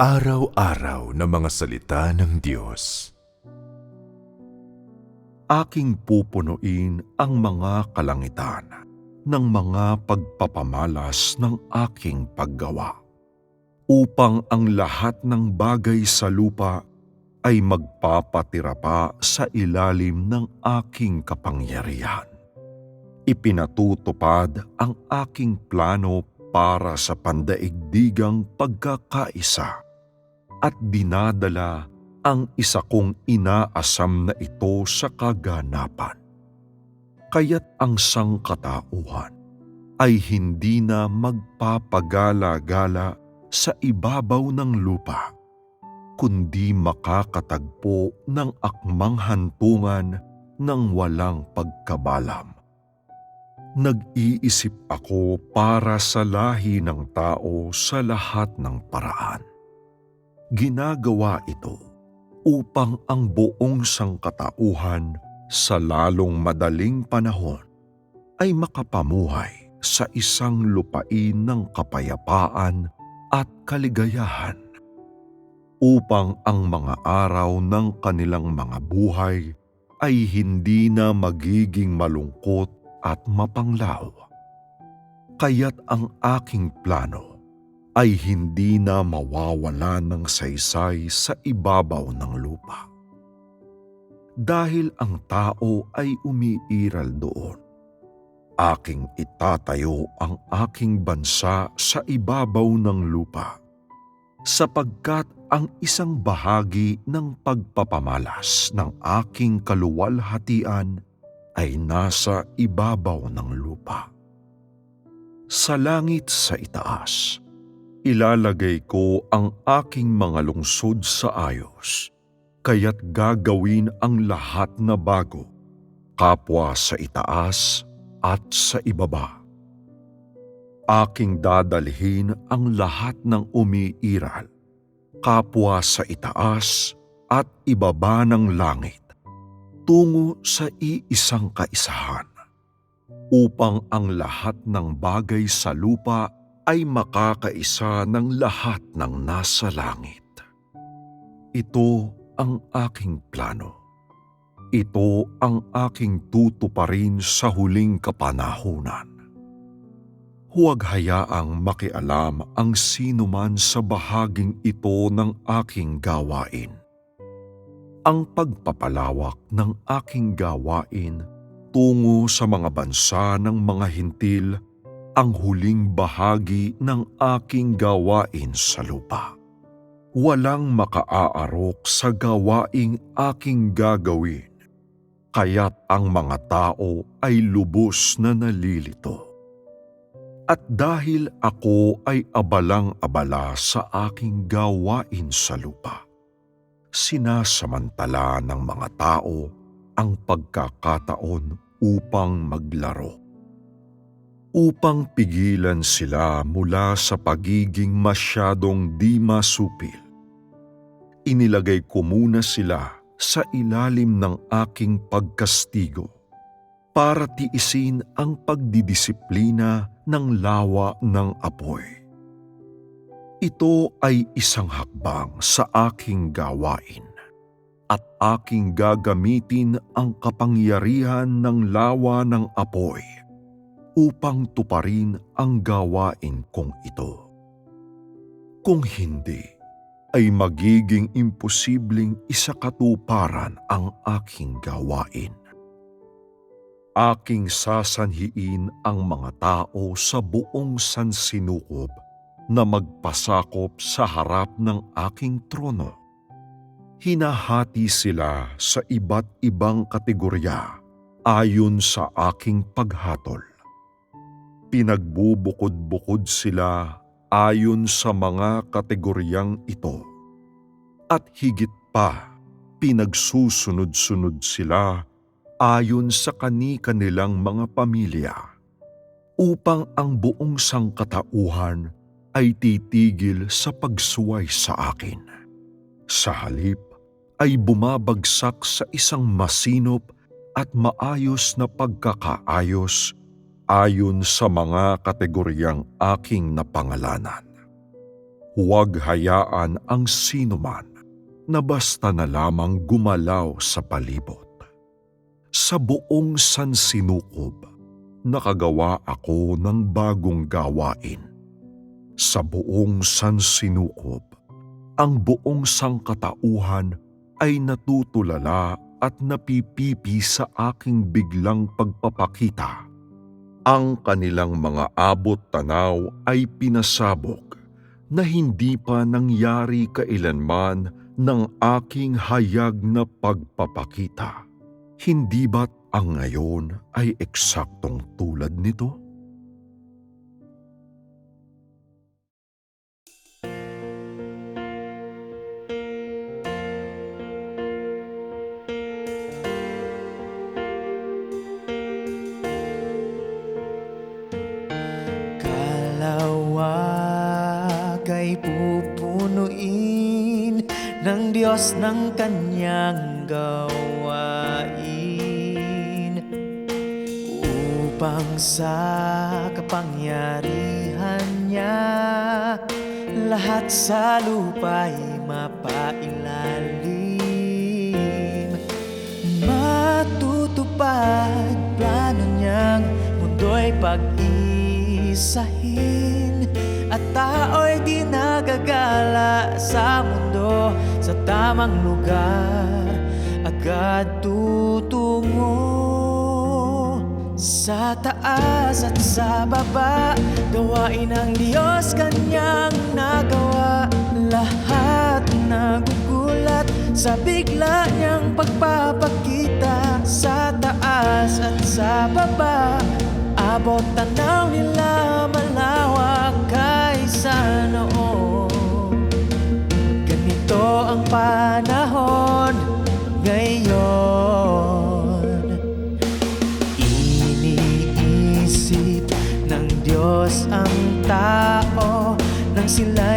Araw-araw na mga salita ng Diyos. aking pupunuin ang mga kalangitan ng mga pagpapamalas ng aking paggawa, upang ang lahat ng bagay sa lupa ay magpapatira pa sa ilalim ng aking kapangyarihan. Ipinatutupad ang aking plano para sa pandaigdigang pagkakaisa at dinadala ang isa kong inaasam na ito sa kaganapan. Kaya't ang sangkatauhan ay hindi na magpapagala-gala sa ibabaw ng lupa, kundi makakatagpo ng akmang hantungan ng walang pagkabalam. Nag-iisip ako para sa lahi ng tao sa lahat ng paraan. Ginagawa ito upang ang buong sangkatauhan sa lalong madaling panahon ay makapamuhay sa isang lupain ng kapayapaan at kaligayahan upang ang mga araw ng kanilang mga buhay ay hindi na magiging malungkot at mapanglaw. Kaya't ang aking plano ay hindi na mawawala ng saysay sa ibabaw ng lupa. Dahil ang tao ay umiiral doon, aking itatayo ang aking bansa sa ibabaw ng lupa, sapagkat ang isang bahagi ng pagpapamalas ng aking kaluwalhatian ay nasa ibabaw ng lupa. Sa langit sa itaas, ilalagay ko ang aking mga lungsod sa ayos, kaya't gagawin ang lahat na bago, kapwa sa itaas at sa ibaba. Aking dadalhin ang lahat ng umiiral, kapwa sa itaas at ibaba ng langit tungo sa iisang kaisahan upang ang lahat ng bagay sa lupa ay makakaisa ng lahat ng nasa langit. Ito ang aking plano. Ito ang aking tutuparin sa huling kapanahunan. Huwag hayaang makialam ang sino man sa bahaging ito ng aking gawain ang pagpapalawak ng aking gawain tungo sa mga bansa ng mga hintil ang huling bahagi ng aking gawain sa lupa. Walang makaaarok sa gawaing aking gagawin, kaya't ang mga tao ay lubos na nalilito. At dahil ako ay abalang-abala sa aking gawain sa lupa, sinasamantala ng mga tao ang pagkakataon upang maglaro. Upang pigilan sila mula sa pagiging masyadong di masupil. Inilagay ko muna sila sa ilalim ng aking pagkastigo para tiisin ang pagdidisiplina ng lawa ng apoy ito ay isang hakbang sa aking gawain at aking gagamitin ang kapangyarihan ng lawa ng apoy upang tuparin ang gawain kong ito. Kung hindi, ay magiging imposibleng isakatuparan ang aking gawain. Aking sasanhiin ang mga tao sa buong sansinukob na magpasakop sa harap ng aking trono. Hinahati sila sa iba't ibang kategorya ayon sa aking paghatol. Pinagbubukod-bukod sila ayon sa mga kategoryang ito. At higit pa, pinagsusunod-sunod sila ayon sa kani-kanilang mga pamilya upang ang buong sangkatauhan ay titigil sa pagsuway sa akin. Sa halip ay bumabagsak sa isang masinop at maayos na pagkakaayos ayon sa mga kategoryang aking napangalanan. Huwag hayaan ang sinuman na basta na lamang gumalaw sa palibot. Sa buong sansinukob, nakagawa ako ng bagong gawain. Sa buong sansinukob, ang buong sangkatauhan ay natutulala at napipipi sa aking biglang pagpapakita. Ang kanilang mga abot tanaw ay pinasabog na hindi pa nangyari kailanman ng aking hayag na pagpapakita. Hindi ba't ang ngayon ay eksaktong tulad nito? Ng Diyos ng kanyang gawain upang sa kapangyarihan niya lahat sa lupa'y mapailalim. Matutupad plano niyang mundo'y pag-isahin at tao'y di nagagala sa mundo sa tamang lugar. Agad tutungo sa taas at sa baba. Gawain ng Diyos kanyang nagawa. Lahat nagugulat sa bigla niyang pagpapakita. Sa taas at sa baba abot tanaw nila malawak kaysa noon ang panahon ngayon. Iniisip ng Diyos ang tao nang sila'y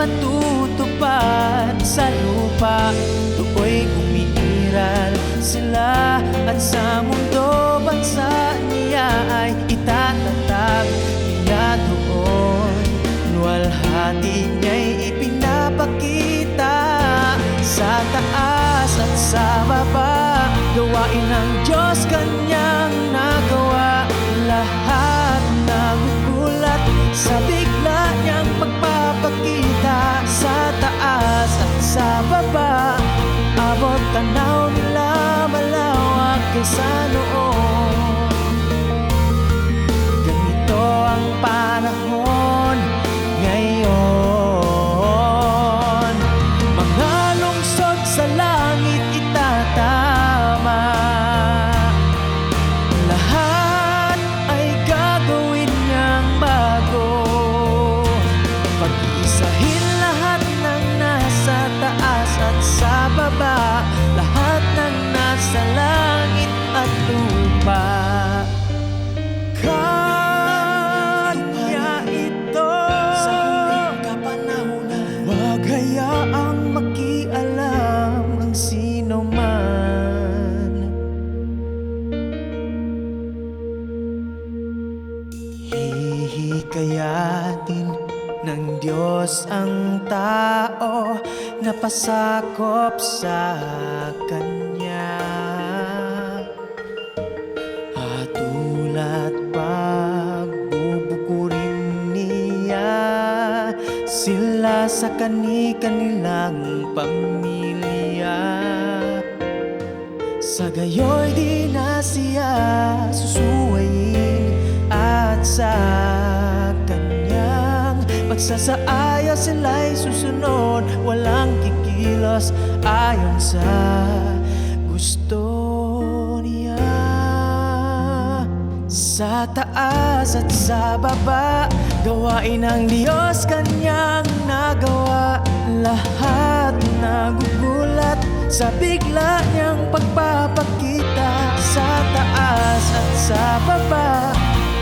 matutupad sa lupa. Tukoy umiiral sila At sa mundo bansa niya ay itatatag niya doon Luwalhati niya'y ipinapakita. Sa taas at sa baba Gawain ng Diyos kanyang kaysa noon Ganito ang panahon ngayon. Mga lungsod sa langit itatama. Lahat ay gagawin niyang bago. Pag-isahin lahat ng nasa taas at sa baba. Lahat ng nasa langit at lupa. Kanya ito. Sa huling kapanahunan Huwag hayaang makialam ang sino man. Hihikayatin ng Diyos ang tao na pasakop sa Kanya sa kani-kanilang pamilya. Sa gayoy di na siya susuwayin At sa kanyang pagsasaaya sila'y susunod. Walang kikilos ayon sa gusto Sa taas at sa baba Gawain ng Diyos kanyang nagawa. Lahat nagugulat Sa bigla niyang pagpapakita. Sa taas at sa baba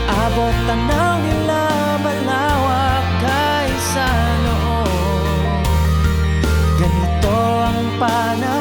Abot ang ng hila malawak Kaysa noon. Ganito ang panahon.